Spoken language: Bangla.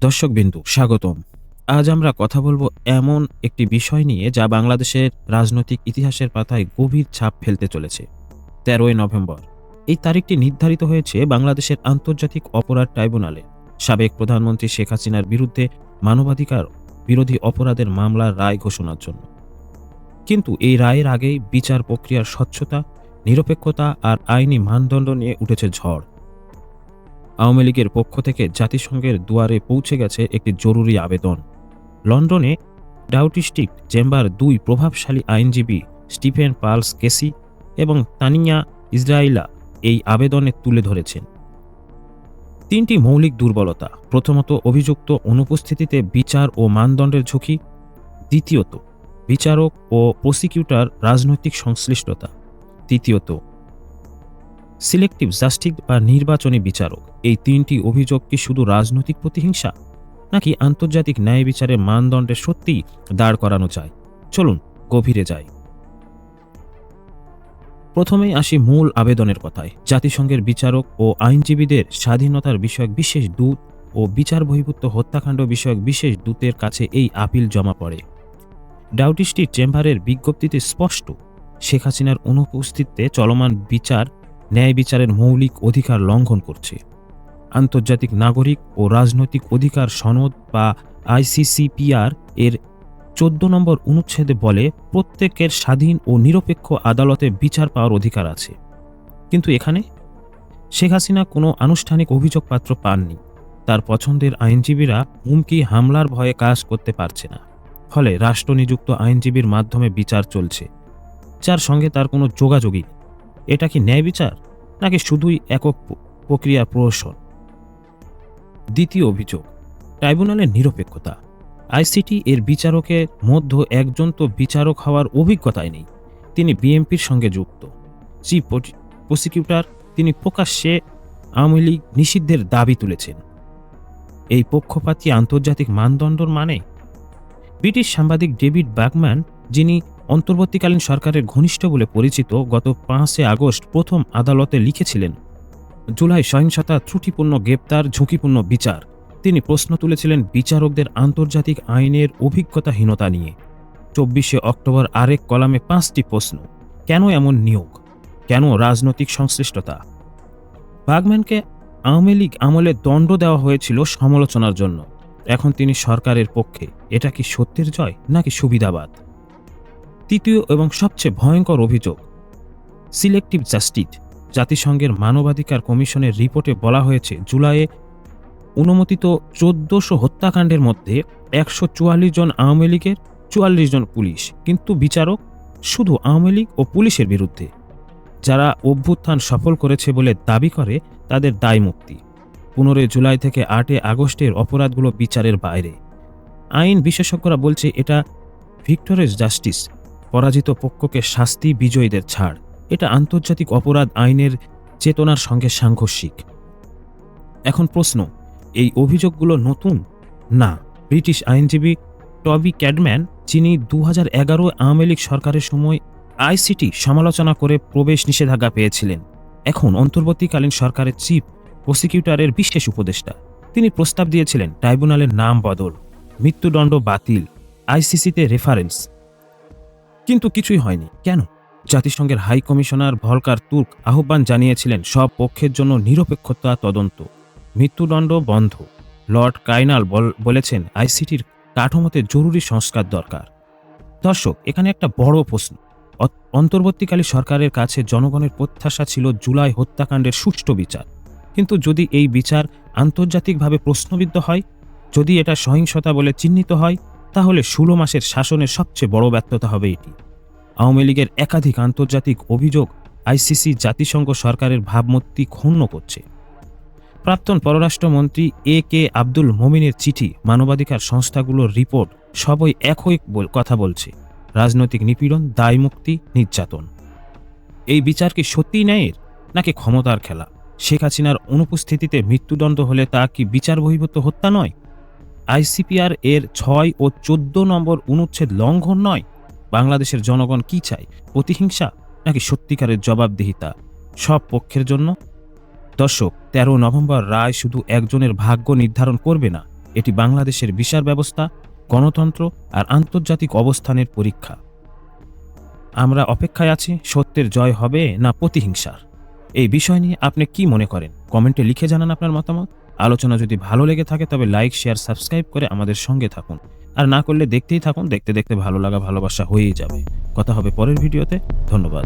দর্শকবিন্দু, স্বাগতম। আজ আমরা কথা বলব এমন একটি বিষয় নিয়ে যা বাংলাদেশের রাজনৈতিক ইতিহাসের পাতায় গভীর ছাপ ফেলতে চলেছে। তেরোই নভেম্বর। এই তারিখটি নির্ধারিত হয়েছে বাংলাদেশের আন্তর্জাতিক অপরাধ ট্রাইব্যুনালে। সাবেক প্রধানমন্ত্রী শেখ হাসিনার বিরুদ্ধে মানবাধিকার বিরোধী অপরাধের মামলার রায় ঘোষণার জন্য। কিন্তু এই রায়ের আগেই বিচার প্রক্রিয়ার স্বচ্ছতা, নিরপেক্ষতা আর আইনি মানদণ্ড নিয়ে উঠেছে ঝড়। আওয়ামী লীগের পক্ষ থেকে জাতিসংঘের দুয়ারে পৌঁছে গেছে একটি জরুরি আবেদন। লন্ডনে ডাউটিস্টিক চেম্বার দুই প্রভাবশালী আইনজীবী স্টিফেন পার্লস কেসি এবং তানিয়া ইসরায়েলা এই আবেদনে তুলে ধরেছেন। তিনটি মৌলিক দুর্বলতা, প্রথমত অভিযুক্ত অনুপস্থিতিতে বিচার ও মানদণ্ডের ঝুঁকি, দ্বিতীয়ত বিচারক ও প্রসিকিউটর রাজনৈতিক সংশ্লিষ্টতা, তৃতীয়ত সিলেক্টিভ জাস্টিক বা নির্বাচনী বিচারক। এই তিনটি অভিযোগ কি শুধু রাজনৈতিক প্রতিহিংসা? নাকি আন্তর্জাতিক ন্যায় বিচারের মানদণ্ডে সত্যিই দাঁড় করানো যায়? চলুন, গভীরে যাই। প্রথমেই আসি মূল আবেদনের কথায়। জাতিসংঘের বিচারক ও আইনজীবীদের স্বাধীনতার বিষয়ক বিশেষ দূত ও বিচার বহির্ভূত হত্যাকাণ্ড বিষয়ক বিশেষ দূতের কাছে এই আপিল জমা পড়ে। ডাউটিস্টির চেম্বারের বিজ্ঞপ্তিতে স্পষ্ট, শেখ হাসিনার অনুপস্থিতিতে চলমান বিচার ন্যায় বিচারের মৌলিক অধিকার লঙ্ঘন করছে। আন্তর্জাতিক নাগরিক ও রাজনৈতিক অধিকার সনদ বা আইসিসিপিআর এর চোদ্দ নম্বর অনুচ্ছেদে বলে, প্রত্যেকের স্বাধীন ও নিরপেক্ষ আদালতে বিচার পাওয়ার অধিকার আছে। কিন্তু এখানে শেখ হাসিনা কোনো আনুষ্ঠানিক অভিযোগপত্র পাননি। তার পছন্দের আইনজীবীরা হুমকি হামলার ভয়ে কাজ করতে পারছে না। ফলে রাষ্ট্রনিযুক্ত আইনজীবীর মাধ্যমে বিচার চলছে। যার সঙ্গে তার কোনো যোগাযোগই এটা কি ন্যায় বিচার, নাকি শুধুই একক প্রক্রিয়ার প্রহসন? দ্বিতীয় অভিযোগ, ট্রাইব্যুনালের নিরপেক্ষতা। আইসিটি এর বিচারকের মধ্য একজন তো বিচারক হওয়ার অভিজ্ঞতাই নেই। তিনি বিএমপির সঙ্গে যুক্ত। চিফ প্রসিকিউটর, তিনি প্রকাশ্যে আওয়ামী লীগ নিষিদ্ধের দাবি তুলেছেন। এই পক্ষপাতী আন্তর্জাতিক মানদণ্ডর মানে? ব্রিটিশ সাংবাদিক ডেভিড ব্যাকম্যান যিনি অন্তর্বর্তীকালীন সরকারের ঘনিষ্ঠ বলে পরিচিত গত পাঁচে আগস্ট প্রথম আদালতে লিখেছিলেন, জুলাই সহিংসতা ত্রুটিপূর্ণ গ্রেপ্তার, ঝুঁকিপূর্ণ বিচার। তিনি প্রশ্ন তুলেছিলেন বিচারকদের আন্তর্জাতিক আইনের অভিজ্ঞতাহীনতা নিয়ে। চব্বিশে অক্টোবর আরেক কলামে পাঁচটি প্রশ্ন, কেন এমন নিয়োগ? কেন রাজনৈতিক সংশ্লিষ্টতা? বাগম্যানকে আওয়ামী লীগ আমলে দণ্ড দেওয়া হয়েছিল সমালোচনার জন্য। এখন তিনি সরকারের পক্ষে, এটা কি সত্যের জয় নাকি সুবিধাবাদ? তৃতীয় এবং সবচেয়ে ভয়ঙ্কর অভিযোগ, সিলেক্টিভ জাস্টিস, জাতিসংঘের মানবাধিকার কমিশনের রিপোর্টে বলা হয়েছে, জুলাইয়ে অনুমোদিত চোদ্দশো হত্যাকাণ্ডের মধ্যে একশো চুয়াল্লিশ জন আওয়ামী লীগের, চুয়াল্লিশ জন পুলিশ। কিন্তু বিচারক শুধু আওয়ামী লীগ ও পুলিশের বিরুদ্ধে, যারা অভ্যুত্থান সফল করেছে বলে দাবি করে তাদের দায় মুক্তি। পনেরোই জুলাই থেকে আটে আগস্টের অপরাধগুলো বিচারের বাইরে। আইন বিশেষজ্ঞরা বলছে, এটা ভিক্টোরিয়াস জাস্টিস পরাজিত পক্ষকে শাস্তি বিজয়ীদের ছাড়। এটা আন্তর্জাতিক অপরাধ আইনের চেতনার সঙ্গে সাংঘর্ষিক। এখন প্রশ্ন, এই অভিযোগগুলো নতুন? না, ব্রিটিশ আইনজীবী টবি ক্যাডম্যান, যিনি দু হাজার এগারো আওয়ামী লীগ সরকারের সময় আইসিটি সমালোচনা করে প্রবেশ নিষেধাজ্ঞা পেয়েছিলেন, এখন অন্তর্বর্তীকালীন সরকারের চিফ প্রসিকিউটরের বিশেষ উপদেষ্টা। তিনি প্রস্তাব দিয়েছিলেন, ট্রাইব্যুনালের নাম বদল, মৃত্যুদণ্ড বাতিল, আইসিসিতে রেফারেন্স। কিন্তু কিছুই হয়নি। কেন? জাতিসংঘের হাই কমিশনার ভলকার তুর্ক আহ্বান জানিয়েছিলেন, সব পক্ষের জন্য নিরপেক্ষতা তদন্ত। মৃত্যুদণ্ড বন্ধ। লর্ড কাইনাল বল- বলেছেন, আইসিটির কাঠামোতে জরুরি সংস্কার দরকার। দর্শক, এখানে একটা বড় প্রশ্ন। অন্তর্বর্তীকালী সরকারের কাছে জনগণের প্রত্যাশা ছিল জুলাই হত্যাকাণ্ডের সুষ্ঠু বিচার। কিন্তু যদি এই বিচার আন্তর্জাতিকভাবে প্রশ্নবিদ্ধ হয়, যদি এটা সহিংসতা বলে চিহ্নিত হয় তাহলে ষোলো মাসের শাসনের সবচেয়ে বড় ব্যর্থতা হবে এটি। আওয়ামী লীগের একাধিক আন্তর্জাতিক অভিযোগ আইসিসি জাতিসংঘ সরকারের ভাবমূর্তি ক্ষুণ্ণ করছে। প্রাক্তন পররাষ্ট্রমন্ত্রী এ কে আব্দুল মোমিনের চিঠি মানবাধিকার সংস্থাগুলোর রিপোর্ট সবই একই কথা বলছে। রাজনৈতিক নিপীড়ন দায়মুক্তি নির্যাতন। এই বিচার কি সত্যিই ন্যায়ের, নাকি ক্ষমতার খেলা? শেখ হাসিনার অনুপস্থিতিতে মৃত্যুদণ্ড হলে তা কি বিচার বহির্ভূত হত্যা নয়? আইসিপিআর এর ছয় ও চোদ্দ নম্বর অনুচ্ছেদ লঙ্ঘন নয়? বাংলাদেশের জনগণ কি চায়? প্রতিহিংসা নাকি সত্যিকারের জবাবদিহিতা? সব পক্ষের জন্য? দর্শক, তেরো নভেম্বর রায় শুধু একজনের ভাগ্য নির্ধারণ করবে না, এটি বাংলাদেশের বিচার ব্যবস্থা, গণতন্ত্র আর আন্তর্জাতিক অবস্থানের পরীক্ষা। আমরা অপেক্ষায় আছি, সত্যের জয় হবে না প্রতিহিংসার। এই বিষয় নিয়ে আপনি কি মনে করেন? কমেন্টে লিখে জানান আপনার মতামত। আলোচনা যদি ভালো লেগে থাকে তবে লাইক, শেয়ার, সাবস্ক্রাইব করে আমাদের সঙ্গে থাকুন। আর না করলে দেখতেই থাকুন, দেখতে দেখতে ভালো লাগা, ভালোবাসা হয়েই যাবে। কথা হবে পরের ভিডিওতে। ধন্যবাদ।